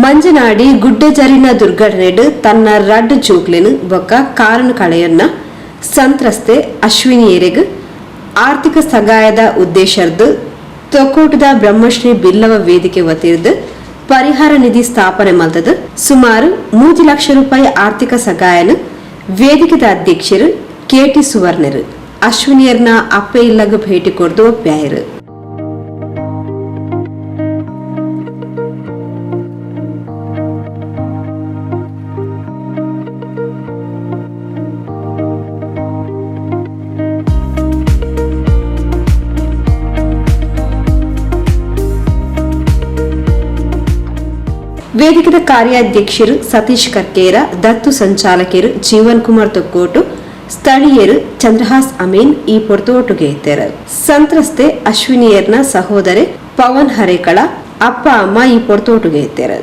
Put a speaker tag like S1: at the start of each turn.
S1: ಮಂಜನಾಡಿ ಗುಡ್ಡೆ ಜರಿನ ದುರ್ಘಟನೆಡು ತನ್ನ ರಡ್ ಜೋಕ್ಲೆನ್ ಬೊಕ್ಕ ಕಾರಣ ಕಳೆಯನ್ನ ಸಂತ್ರಸ್ತೆ ಅಶ್ವಿನಿ ಎರೆಗ್ ಆರ್ಥಿಕ ಸಗಾಯದ ಉದ್ದೇಶರ್ದು ತೊಕೋಟದ ಬ್ರಹ್ಮಶ್ರೀ ಬಿಲ್ಲವ ವೇದಿಕೆ ವತಿರ್ದು ಪರಿಹಾರ ನಿಧಿ ಸ್ಥಾಪನೆ ಮಲ್ತದ ಸುಮಾರು ಮೂರು ಲಕ್ಷ ರೂಪಾಯಿ ಆರ್ಥಿಕ ಸಗಾಯನ ವೇದಿಕೆದ ಅಧ್ಯಕ್ಷರು ಕೆಟಿ ಸುವರ್ಣರು. ಅಶ್ವಿನಿಯರ್ನ ಅಪ್ಪೆ ಇಲ್ಲಗ ಭೇಟಿ ಕೊಡ್ದು ಒಪ್ಪ್ಯಾಯರು. ವೇದಿಕೆದ ಕಾರ್ಯಾಧ್ಯಕ್ಷರು ಸತೀಶ್ ಕರ್ಕೇರ, ದತ್ತು ಸಂಚಾಲಕರು ಜೀವನ್ ಕುಮಾರ್ ತೊಕ್ಕೋಟು, ಸ್ಥಳೀಯರು ಚಂದ್ರಹಾಸ್ ಅಮೀನ್ ಈ ಪೊರ್ತೋಟುಗೆ ಇದ್ದರು ಸಂತ್ರಸ್ತೆ ಅಶ್ವಿನಿಯರ್ನ ಸಹೋದರಿ ಪವನ್ ಹರೇಕಳ ಅಪ್ಪ ಅಮ್ಮ ಈ ಪೊರ್ತೋಟುಗೆ ಇದ್ದರು